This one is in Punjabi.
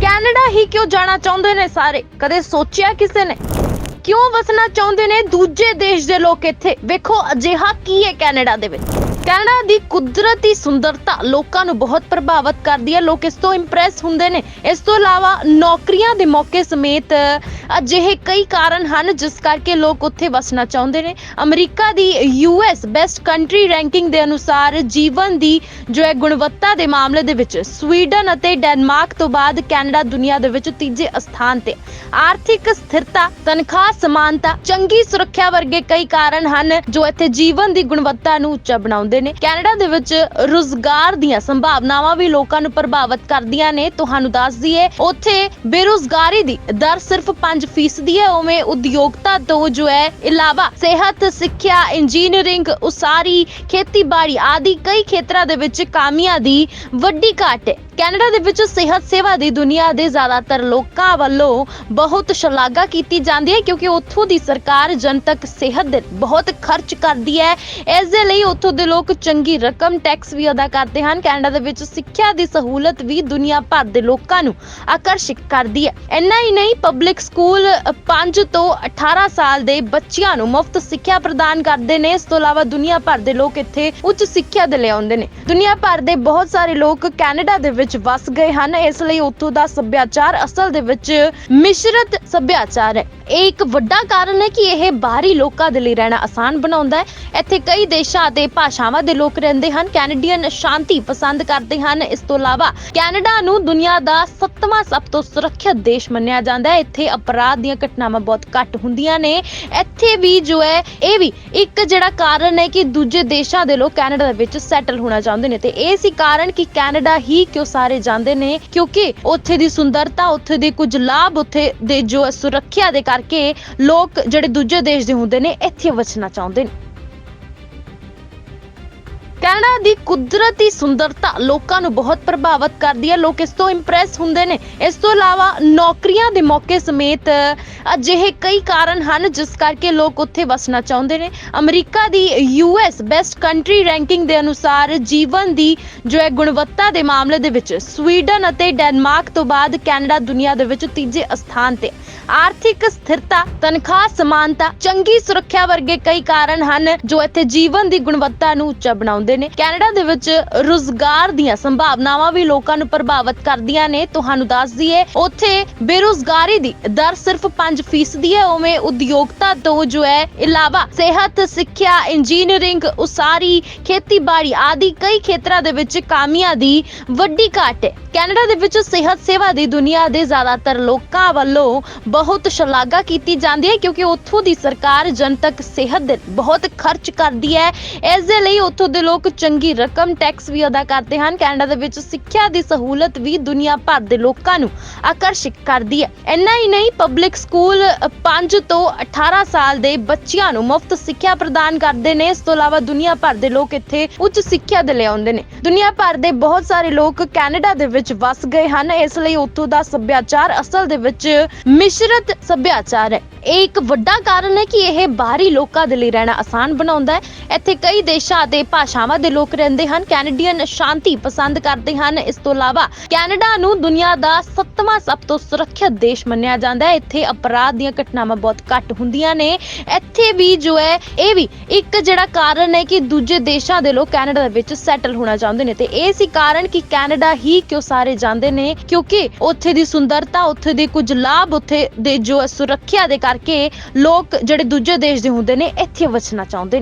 ਕੈਨੇਡਾ ਹੀ ਕਿਉਂ ਜਾਣਾ ਚਾਹੁੰਦੇ ਨੇ ਸਾਰੇ? ਕਦੇ ਸੋਚਿਆ ਕਿਸੇ ਨੇ? ਕਿਉਂ ਵਸਣਾ ਚਾਹੁੰਦੇ ਨੇ ਦੂਜੇ ਦੇਸ਼ ਦੇ ਲੋਕ ਇੱਥੇ? ਵੇਖੋ ਅਜਿਹਾ ਕੀ ਹੈ ਕੈਨੇਡਾ ਦੇ ਵਿੱਚ। ਕੈਨੇਡਾ ਦੀ ਕੁਦਰਤੀ ਸੁੰਦਰਤਾ ਲੋਕਾਂ ਨੂੰ ਬਹੁਤ ਪ੍ਰਭਾਵਿਤ ਕਰਦੀ ਹੈ। ਲੋਕ ਇਸ ਤੋਂ ਇੰਪ੍ਰੈਸ ਹੁੰਦੇ ਨੇ। ਇਸ ਤੋਂ ਇਲਾਵਾ ਨੌਕਰੀਆਂ ਦੇ ਮੌਕੇ ਸਮੇਤ ਅਜਿਹੇ ਕਈ ਕਾਰਨ ਹਨ ਜਿਸ ਕਰਕੇ ਲੋਕ ਉੱਥੇ ਵਸਣਾ ਚਾਹੁੰਦੇ ਨੇ। ਅਮਰੀਕਾ ਦੀ ਯੂਐਸ ਬੈਸਟ ਕੰਟਰੀ ਰੈਂਕਿੰਗ ਦੇ ਅਨੁਸਾਰ ਜੀਵਨ ਦੀ ਜੋ ਹੈ ਗੁਣਵੱਤਾ ਦੇ ਮਾਮਲੇ ਦੇ ਵਿੱਚ ਸਵੀਡਨ ਅਤੇ ਡੈਨਮਾਰਕ ਤੋਂ ਬਾਅਦ ਕੈਨੇਡਾ ਦੁਨੀਆ ਦੇ ਵਿੱਚ ਤੀਜੇ ਸਥਾਨ ਤੇ। ਆਰਥਿਕ ਸਥਿਰਤਾ, ਤਨਖਾਹ, ਸਮਾਨਤਾ, ਚੰਗੀ ਸੁਰੱਖਿਆ ਵਰਗੇ ਕਈ ਕਾਰਨ ਹਨ ਜੋ ਇੱਥੇ ਜੀਵਨ ਦੀ ਗੁਣਵੱਤਾ ਨੂੰ ਉੱਚਾ ਬਣਾਉਂਦੇ ਨੇ। ਕੈਨੇਡਾ ਦੇ ਵਿੱਚ ਰੋਜ਼ਗਾਰ ਦੀਆਂ ਸੰਭਾਵਨਾਵਾਂ ਵੀ ਲੋਕਾਂ ਨੂੰ ਪ੍ਰਭਾਵਿਤ ਕਰਦੀਆਂ ਨੇ। ਤੁਹਾਨੂੰ ਦੱਸ ਦਈਏ, ਉੱਥੇ ਬੇਰੋਜ਼ਗਾਰੀ ਦੀ ਦਰ ਸਿਰਫ 5% ਦੀ ਹੈ, ਉਵੇਂ ਉਦਯੋਗਤਾ ਤੋਂ ਜੋ ਹੈ, ਇਲਾਵਾ ਸਿਹਤ, ਸਿੱਖਿਆ ਇੰਜੀਨੀਅਰਿੰਗ ਉਸਾਰੀ, ਖੇਤੀਬਾੜੀ ਆਦਿ ਕਈ ਖੇਤਰਾਂ ਦੇ ਵਿੱਚ ਕਾਮਿਆਂ ਦੀ ਵੱਡੀ ਘਾਟ ਹੈ। ਕੈਨੇਡਾ ਦੇ ਵਿੱਚ ਸਿਹਤ ਸੇਵਾ ਦੀ ਦੁਨੀਆ ਦੇ ਜ਼ਿਆਦਾਤਰ ਲੋਕਾਂ ਵੱਲੋਂ ਬਹੁਤ ਸ਼ਲਾਘਾ ਕੀਤੀ ਜਾਂਦੀ ਹੈ ਕਿਉਂਕਿ ਉੱਥੋਂ ਦੀ ਸਰਕਾਰ ਜਨਤਕ ਸਿਹਤ ਦੇ ਬਹੁਤ ਖਰਚ ਕਰਦੀ ਹੈ। ਇਸ ਦੇ ਲਈ ਉੱਥੋਂ ਦੇ ਲੋਕ ਚੰਗੀ ਰਕਮ ਟੈਕਸ ਵੀ ਅਦਾ ਕਰਦੇ ਹਨ। ਕੈਨੇਡਾ ਦੇ ਵਿੱਚ ਸਿੱਖਿਆ ਦੀ ਸਹੂਲਤ ਵੀ ਦੁਨੀਆ ਭਰ ਦੇ ਲੋਕਾਂ ਨੂੰ ਆਕਰਸ਼ਿਤ ਕਰਦੀ ਹੈ। ਇੰਨਾ ਹੀ ਨਹੀਂ ਪਬਲਿਕ ਸਕੂਲ 5 ਤੋਂ 18 ਸਾਲ ਦੇ ਬੱਚਿਆਂ ਨੂੰ ਮੁਫਤ ਸਿੱਖਿਆ ਪ੍ਰਦਾਨ ਕਰਦੇ ਨੇ। ਇਸ ਤੋਂ ਇਲਾਵਾ ਦੁਨੀਆ ਭਰ ਦੇ ਲੋਕ ਇੱਥੇ ਉੱਚ ਸਿੱਖਿਆ ਦੇ ਲਈ ਆਉਂਦੇ ਨੇ। ਦੁਨੀਆ ਭਰ ਦੇ ਬਹੁਤ ਸਾਰੇ ਲੋਕ ਕੈਨੇਡਾ ਦੇ ਵਿੱਚ ਵਸ ਗਏ ਹਨ। ਇਸ ਲਈ ਉੱਥੋਂ ਦਾ ਸੱਭਿਆਚਾਰ ਅਸਲ ਦੇ ਵਿੱਚ ਮਿਸ਼ਰਤ ਸੱਭਿਆਚਾਰ ਹੈ। ਇਹ ਇੱਕ ਵੱਡਾ ਕਾਰਨ ਹੈ ਕਿ ਇਹ ਬਾਹਰੀ ਲੋਕਾਂ ਦੇ ਲਈ ਰਹਿਣਾ ਆਸਾਨ ਬਣਾਉਂਦਾ ਹੈ। ਇੱਥੇ ਕਈ ਦੇਸ਼ਾਂ ਅਤੇ ਭਾਸ਼ਾਵਾਂ ਦੇ ਲੋਕ ਰਹਿੰਦੇ ਹਨ। ਕੈਨੇਡੀਅਨ ਸ਼ਾਂਤੀ ਪਸੰਦ ਕਰਦੇ ਹਨ। ਇਸ ਤੋਂ ਇਲਾਵਾ ਕੈਨੇਡਾ ਨੂੰ ਦੁਨੀਆ ਦਾ ਸੱਤਵਾਂ ਸਭ ਤੋਂ ਸੁਰੱਖਿਅਤ ਦੇਸ਼ ਮੰਨਿਆ ਜਾਂਦਾ ਹੈ। ਇੱਥੇ ਅਪਰਾਧ ਦੀਆਂ ਘਟਨਾਵਾਂ ਬਹੁਤ ਘੱਟ ਹੁੰਦੀਆਂ ਨੇ। ਇੱਥੇ ਵੀ ਜੋ ਹੈ, ਇਹ ਵੀ ਇੱਕ ਜਿਹੜਾ ਕਾਰਨ ਹੈ ਕਿ ਦੂਜੇ ਦੇਸ਼ਾਂ ਦੇ ਲੋਕ ਕੈਨੇਡਾ ਦੇ ਵਿੱਚ ਸੈਟਲ ਹੋਣਾ ਚਾਹੁੰਦੇ ਨੇ। ਤੇ ਇਹ ਸੀ ਕਾਰਨ ਕਿ ਕੈਨੇਡਾ ਹੀ ਕਿਉਂ ਸਾਰੇ ਜਾਂਦੇ ਨੇ, ਕਿਉਂਕਿ ਉੱਥੇ ਦੀ ਸੁੰਦਰਤਾ, ਉੱਥੇ ਦੇ ਕੁਝ ਲਾਭ, ਉੱਥੇ ਦੇ ਜੋ ਸੁਰੱਖਿਆ ਦੇ ਕਰਕੇ ਲੋਕ ਜਿਹੜੇ ਦੂਜੇ ਦੇਸ਼ ਦੇ ਹੁੰਦੇ ਨੇ, ਇੱਥੇ ਵਸਣਾ ਚਾਹੁੰਦੇ ਨੇ। ਕੈਨੇਡਾ ਦੀ ਕੁਦਰਤੀ ਸੁੰਦਰਤਾ ਲੋਕਾਂ ਨੂੰ ਬਹੁਤ ਪ੍ਰਭਾਵਿਤ ਕਰਦੀ ਹੈ। ਲੋਕ ਇਸ ਤੋਂ ਇੰਪ੍ਰੈਸ ਹੁੰਦੇ ਨੇ। ਇਸ ਤੋਂ ਇਲਾਵਾ ਨੌਕਰੀਆਂ ਦੇ ਮੌਕੇ ਸਮੇਤ ਅਜਿਹੇ ਕਈ ਕਾਰਨ ਹਨ, ਜਿਸ ਕਰਕੇ ਲੋਕ ਉੱਥੇ ਵਸਣਾ ਚਾਹੁੰਦੇ ਨੇ। ਅਮਰੀਕਾ ਦੀ ਯੂਐਸ ਬੈਸਟ ਕੰਟਰੀ ਰੈਂਕਿੰਗ ਦੇ ਅਨੁਸਾਰ ਜੀਵਨ ਦੀ ਜੋ ਹੈ ਗੁਣਵੱਤਾ ਦੇ ਮਾਮਲੇ ਦੇ ਵਿੱਚ ਸਵੀਡਨ ਅਤੇ ਡੈਨਮਾਰਕ ਤੋਂ ਬਾਅਦ ਕੈਨੇਡਾ ਦੁਨੀਆ ਦੇ ਵਿੱਚ ਤੀਜੇ ਸਥਾਨ ਤੇ। ਆਰਥਿਕ ਸਥਿਰਤਾ, ਤਨਖਾਹ, ਸਮਾਨਤਾ, ਚੰਗੀ ਸੁਰੱਖਿਆ ਵਰਗੇ ਕਈ ਕਾਰਨ ਹਨ, ਜੋ ਇੱਥੇ ਜੀਵਨ ਦੀ ਗੁਣਵੱਤਾ ਨੂੰ ਉੱਚਾ ਬਣਾਉਂਦੇ ਨੇ। ਕੈਨੇਡਾ ਦੇ ਵਿੱਚ ਰੋਜ਼ਗਾਰ ਦੀਆਂ ਸੰਭਾਵਨਾਵਾਂ ਵੀ ਲੋਕਾਂ ਨੂੰ ਪ੍ਰਭਾਵਿਤ ਕਰਦੀਆਂ ਨੇ। ਤੁਹਾਨੂੰ ਦੱਸ ਦਈਏ, ਉੱਥੇ ਬੇਰੋਜ਼ਗਾਰੀ ਦੀ ਦਰ ਸਿਰਫ 5% ਹੈ। ਉਵੇਂ ਉਦਯੋਗਤਾ ਤੋਂ ਜੋ ਹੈ, ਇਲਾਵਾ ਸਿਹਤ, ਸਿੱਖਿਆ, ਇੰਜੀਨੀਅਰਿੰਗ, ਉਸਾਰੀ, ਖੇਤੀਬਾੜੀ ਆਦਿ ਕਈ ਖੇਤਰਾਂ ਦੇ ਵਿੱਚ ਕਾਮਿਆਂ ਦੀ ਵੱਡੀ ਘਾਟ ਹੈ। ਕੈਨੇਡਾ ਦੇ ਵਿੱਚ ਸਿਹਤ ਸੇਵਾ ਦੀ ਦੁਨੀਆ ਦੇ ਜ਼ਿਆਦਾਤਰ ਲੋਕਾਂ ਵੱਲੋਂ ਬਹੁਤ ਸ਼ਲਾਘਾ ਕੀਤੀ ਜਾਂਦੀ ਹੈ, ਕਿਉਂਕਿ ਉੱਥੋਂ ਦੀ ਸਰਕਾਰ ਜਨਤਕ ਸਿਹਤ ਦੇ ਬਹੁਤ ਖਰਚ ਕਰਦੀ ਹੈ। ਇਸ ਦੇ ਲਈ ਉੱਥੋਂ ਦੇ ਲੋਕ ਲੋਕ ਚੰਗੀ ਰਕਮ ਟੈਕਸ ਵੀ ਅਦਾ ਕਰਦੇ ਹਨ। ਕੈਨੇਡਾ ਦੇ ਵਿੱਚ ਸਿੱਖਿਆ ਦੀ ਸਹੂਲਤ ਵੀ ਦੁਨੀਆ ਭਰ ਦੇ ਲੋਕਾਂ ਨੂੰ ਆਕਰਸ਼ਿਤ ਕਰਦੀ ਹੈ। ਇੰਨਾ ਹੀ ਨਹੀਂ ਪਬਲਿਕ ਸਕੂਲ 5 ਤੋਂ 18 ਸਾਲ ਦੇ ਬੱਚਿਆਂ ਨੂੰ ਮੁਫਤ ਸਿੱਖਿਆ ਪ੍ਰਦਾਨ ਕਰਦੇ ਨੇ। ਇਸ ਤੋਂ ਇਲਾਵਾ ਦੁਨੀਆ ਭਰ ਦੇ ਲੋਕ ਇੱਥੇ ਉੱਚ ਸਿੱਖਿਆ ਦੇ ਲਈ ਆਉਂਦੇ ਨੇ। ਦੁਨੀਆ ਭਰ ਦੇ ਬਹੁਤ ਸਾਰੇ ਲੋਕ ਕੈਨੇਡਾ ਦੇ ਵਿੱਚ ਵਸ ਗਏ ਹਨ। ਇਸ ਲਈ ਉੱਥੋਂ ਦਾ ਸੱਭਿਆਚਾਰ ਅਸਲ ਦੇ ਵਿੱਚ ਮਿਸ਼ਰਤ ਸੱਭਿਆਚਾਰ ਹੈ। ਇਹ ਇੱਕ ਵੱਡਾ ਕਾਰਨ ਹੈ ਕਿ ਇਹ ਬਾਹਰੀ ਲੋਕਾਂ ਦੇ ਲਈ ਰਹਿਣਾ ਆਸਾਨ ਬਣਾਉਂਦਾ ਹੈ। ਇੱਥੇ ਕਈ ਦੇਸ਼ਾਂ ਅਤੇ ਭਾਸ਼ਾਵਾਂ ਦੇ ਲੋਕ ਰਹਿੰਦੇ ਹਨ। ਕੈਨੇਡੀਅਨ ਸ਼ਾਂਤੀ ਪਸੰਦ ਕਰਦੇ ਹਨ। ਇਸ ਤੋਂ ਇਲਾਵਾ ਕੈਨੇਡਾ ਨੂੰ ਦੁਨੀਆ ਦਾ ਸੱਤਵਾਂ ਸਭ ਤੋਂ ਸੁਰੱਖਿਅਤ ਦੇਸ਼ ਮੰਨਿਆ ਜਾਂਦਾ ਹੈ। ਇੱਥੇ ਅਪਰਾਧ ਦੀਆਂ ਘਟਨਾਵਾਂ ਬਹੁਤ ਘੱਟ ਹੁੰਦੀਆਂ ਨੇ। ਇੱਥੇ ਵੀ ਜੋ ਹੈ, ਇਹ ਵੀ ਇੱਕ ਜਿਹੜਾ ਕਾਰਨ ਹੈ ਕਿ ਦੂਜੇ ਦੇਸ਼ਾਂ ਦੇ ਲੋਕ ਕੈਨੇਡਾ ਦੇ ਵਿੱਚ ਸੈਟਲ ਹੋਣਾ ਚਾਹੁੰਦੇ ਨੇ। ਤੇ ਇਹ ਸੀ ਕਾਰਨ ਕਿ ਕੈਨੇਡਾ ਹੀ ਕਿਉਂ ਸਾਰੇ ਜਾਂਦੇ ਨੇ, ਕਿਉਂਕਿ ਉੱਥੇ ਦੀ ਸੁੰਦਰਤਾ, ਉੱਥੇ ਦੇ ਕੁਝ ਲਾਭ, ਉੱਥੇ ਦੇ ਜੋ ਸੁਰੱਖਿਆ ਦੇ ਕਰਕੇ ਲੋਕ ਜਿਹੜੇ ਦੂਜੇ ਦੇਸ਼ ਦੇ ਹੁੰਦੇ ਨੇ, ਇੱਥੇ ਵਸਣਾ ਚਾਹੁੰਦੇ ਨੇ।